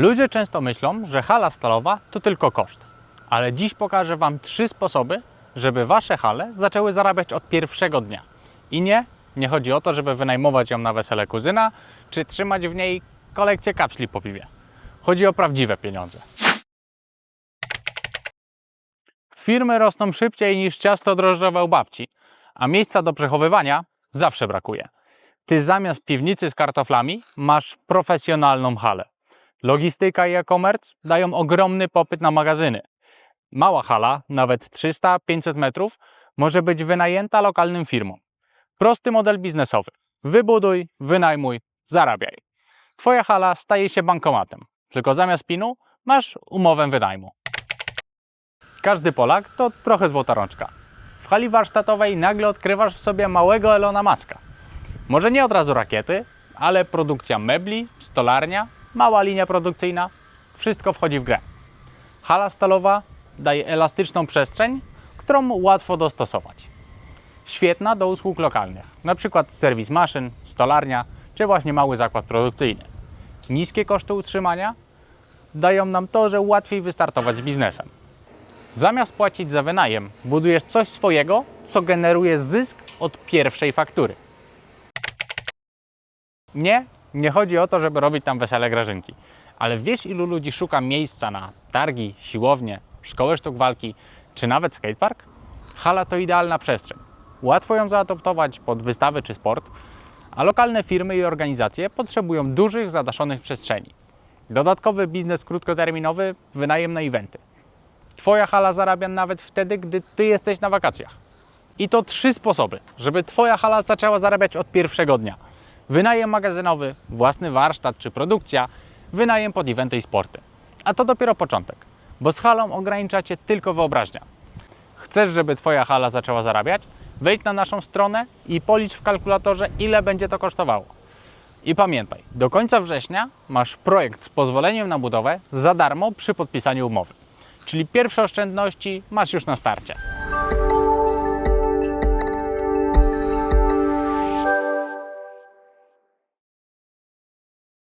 Ludzie często myślą, że hala stalowa to tylko koszt. Ale dziś pokażę Wam trzy sposoby, żeby Wasze hale zaczęły zarabiać od pierwszego dnia. I nie, nie chodzi o to, żeby wynajmować ją na wesele kuzyna, czy trzymać w niej kolekcję kapsli po piwie. Chodzi o prawdziwe pieniądze. Firmy rosną szybciej niż ciasto drożdżowe u babci, a miejsca do przechowywania zawsze brakuje. Ty zamiast piwnicy z kartoflami masz profesjonalną halę. Logistyka i e-commerce dają ogromny popyt na magazyny. Mała hala, nawet 300-500 metrów, może być wynajęta lokalnym firmom. Prosty model biznesowy. Wybuduj, wynajmuj, zarabiaj. Twoja hala staje się bankomatem, tylko zamiast pinu masz umowę wynajmu. Każdy Polak to trochę złota rączka. W hali warsztatowej nagle odkrywasz w sobie małego Elona Muska. Może nie od razu rakiety, ale produkcja mebli, stolarnia, mała linia produkcyjna, wszystko wchodzi w grę. Hala stalowa daje elastyczną przestrzeń, którą łatwo dostosować. Świetna do usług lokalnych, np. serwis maszyn, stolarnia czy właśnie mały zakład produkcyjny. Niskie koszty utrzymania dają nam to, że łatwiej wystartować z biznesem. Zamiast płacić za wynajem, budujesz coś swojego, co generuje zysk od pierwszej faktury. Nie, nie chodzi o to, żeby robić tam wesele grażynki. Ale wiesz, ilu ludzi szuka miejsca na targi, siłownie, szkołę sztuk walki, czy nawet skatepark? Hala to idealna przestrzeń. Łatwo ją zaadoptować pod wystawy czy sport, a lokalne firmy i organizacje potrzebują dużych, zadaszonych przestrzeni. Dodatkowy biznes krótkoterminowy, wynajem na eventy. Twoja hala zarabia nawet wtedy, gdy Ty jesteś na wakacjach. I to trzy sposoby, żeby Twoja hala zaczęła zarabiać od pierwszego dnia. Wynajem magazynowy, własny warsztat czy produkcja, wynajem pod eventy i sporty. A to dopiero początek, bo z halą ogranicza Cię tylko wyobraźnia. Chcesz, żeby Twoja hala zaczęła zarabiać? Wejdź na naszą stronę i policz w kalkulatorze, ile będzie to kosztowało. I pamiętaj, do końca września masz projekt z pozwoleniem na budowę za darmo przy podpisaniu umowy. Czyli pierwsze oszczędności masz już na starcie.